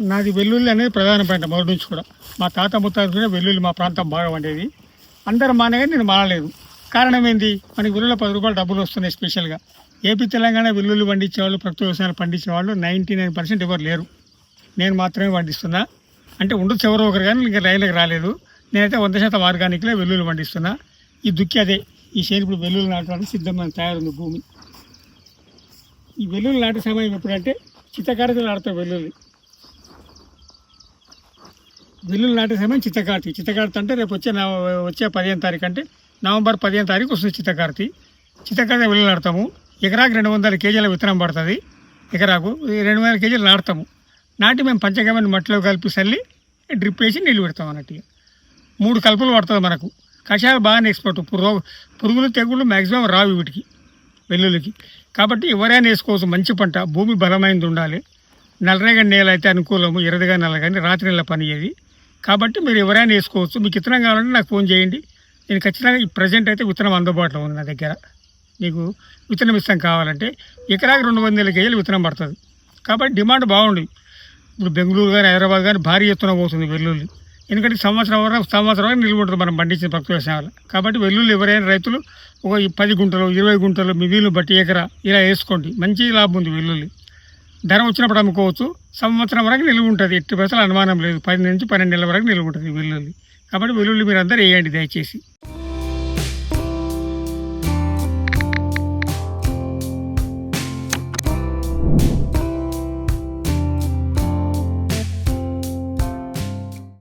నాది వెల్లుల్లి అనేది ప్రధాన పంట మొదటి నుంచి కూడా. మా తాత ముత్తాత కూడా వెల్లుల్లి మా ప్రాంతం బాగా వండేది అందరు మానగా నేను మానలేదు. కారణం ఏంది? మనకి వెల్లుల్లి పది రూపాయలు డబ్బులు వస్తున్నాయి స్పెషల్గా ఏపీ తెలంగాణ వెల్లుల్లి పండించేవాళ్ళు ప్రకృతి వ్యవసాయాలు పండించే వాళ్ళు నైంటీ నైన్ పర్సెంట్ ఎవరు లేరు. నేను మాత్రమే పండిస్తున్నా. అంటే ఉండొచ్చు ఎవరో ఒకరు కానీ ఇంకా రైలుకి రాలేదు. నేనైతే వంద శాతం ఆర్గానిక్లో వెల్లుల్లి పండిస్తున్నా. ఈ దుక్కి అదే. ఈ చేను ఇప్పుడు వెల్లుల్లి నాటడానికి సిద్ధమైన తయారుంది భూమి. ఈ వెల్లుల్లి నాటే సమయం ఎప్పుడంటే చిత్తకారతలు నాటుతాం వెల్లుల్లి. వెల్లుల్లి నాటే సమయం చిత్తకార్తి. చిత్తకార్తి అంటే రేపు వచ్చే నవ వచ్చే పదిహేను తారీఖు అంటే నవంబర్ పదిహేను తారీఖు వస్తుంది చిత్తకార్తి. చిత్తకార్తి వెల్లుల్లి నాడతాము ఎకరాకు రెండు వందల కేజీల విత్తనం పడుతుంది. ఎకరాకు రెండు వందల కేజీలు నాటుతాము. నాటి మేము పంచగమైన మట్టిలో కలిపి చల్లి డ్రిప్ వేసి నీళ్ళు పెడతాం అన్నట్టుగా మూడు కలుపులు పడుతుంది మనకు. కషాయాలు బాగానే ఎక్స్పోర్ట్. పురుగు పురుగులు తెగుళ్ళు మ్యాక్సిమం రావు వీటికి వెల్లుల్లికి. కాబట్టి ఎవరైనా వేసుకోవచ్చు. మంచి పంట. భూమి బలమైనది ఉండాలి. నల్లరేగడి నేల అయితే అనుకూలము. ఎరదగా నెల కానీ రాత్రి నెల పని అయ్యేది కాబట్టి మీరు ఎవరైనా వేసుకోవచ్చు. మీకు విత్తనం కావాలంటే నాకు ఫోన్ చేయండి. నేను ఖచ్చితంగా ఈ ప్రజెంట్ అయితే విత్తనం అందుబాటులో ఉంది నా దగ్గర. మీకు విత్తనం ఇస్తాం కావాలంటే ఎకరాకి రెండు వందల కేజీలు విత్తనం పడుతుంది. కాబట్టి డిమాండ్ బాగుంది. ఇప్పుడు బెంగళూరు కానీ హైదరాబాద్ కానీ భారీ ఎత్తున పోతుంది వెల్లుల్లి. ఎందుకంటే సంవత్సరం వరకు సంవత్సరం వరకు నిల్వ ఉంటుంది మనం పండించిన ప్రకృతి వ్యవసాయాలు. కాబట్టి వెల్లుల్లి ఎవరైనా రైతులు ఒక పది గుంటలు ఇరవై గుంటలు మీ వీలు బట్టి ఎకరా ఇలా వేసుకోండి. మంచి లాభం ఉంది వెల్లుల్లి. ధర వచ్చినప్పుడు అమ్ముకోవచ్చు. సంవత్సరం వరకు నిలువ ఉంటుంది. ఎట్టి బస్సులు అనుమానం లేదు. పది నుంచి పన్నెండు నెలల వరకు నిలువ ఉంటుంది వెల్లుల్లి. కాబట్టి వెల్లుల్లి మీరు అందరూ వేయండి దయచేసి.